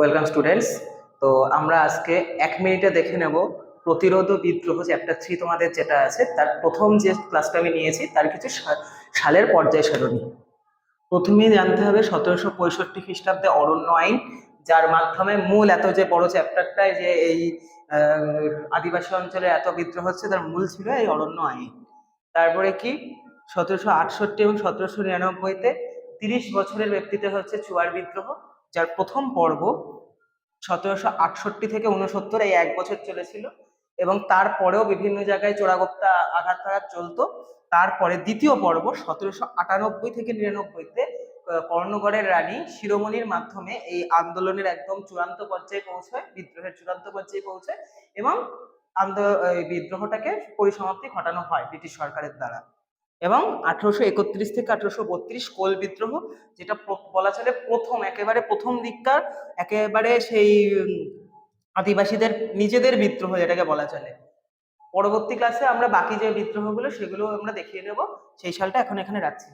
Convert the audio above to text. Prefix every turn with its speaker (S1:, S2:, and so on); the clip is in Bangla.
S1: ওয়েলকাম স্টুডেন্টস তো আমরা আজকে এক মিনিটে দেখে নেব প্রতিরোধ বিদ্রোহ চ্যাপ্টার থ্রি তোমাদের যেটা আছে। তার প্রথম যে ক্লাসটা আমি নিয়েছি, তার কিছু সালের পর্যায় সারণী। প্রথমেই জানতে হবে সতেরোশো পঁয়ষট্টি খ্রিস্টাব্দে অরণ্য আইন যার মাধ্যমে মূল এত যে বড় চ্যাপ্টারটায় যে এই আদিবাসী অঞ্চলে এত বিদ্রোহ হচ্ছে, তার মূল ছিল এই অরণ্য আইন তারপরে কি? সতেরোশো আটষট্টি এবং সতেরোশো নিরানব্বইতে তিরিশ বছরের ব্যক্তিতে হচ্ছে চুয়ার বিদ্রোহ। যার প্রথম পর্ব সতেরোশো আটষট্টি থেকে উনসত্তর এই এক বছর চলেছিল এবং তারপরেও বিভিন্ন জায়গায় চোরাগোপ্তা আঘাত টাঘাত চলতো। তারপরে দ্বিতীয় পর্ব সতেরোশো আটানব্বই থেকে নিরানব্বইতে কর্ণগড়ের রানী শিরোমণির মাধ্যমে এই আন্দোলনের একদম চূড়ান্ত পর্যায়ে পৌঁছয়, বিদ্রোহের চূড়ান্ত পর্যায়ে পৌঁছয় এবং বিদ্রোহটাকে পরিসমাপ্তি ঘটানো হয় ব্রিটিশ সরকারের দ্বারা। এবং আঠেরোশো একত্রিশ থেকে আঠেরোশো বত্রিশ কোল বিদ্রোহ, যেটা বলা চলে প্রথম, একেবারে প্রথম দিককার, একেবারে সেই আদিবাসীদের নিজেদের বিদ্রোহ যেটাকে বলা চলে। পরবর্তী ক্লাসে আমরা বাকি যে বিদ্রোহগুলো, সেগুলো আমরা দেখিয়ে নেব সেই সালটা এখন এখানে রাখছি।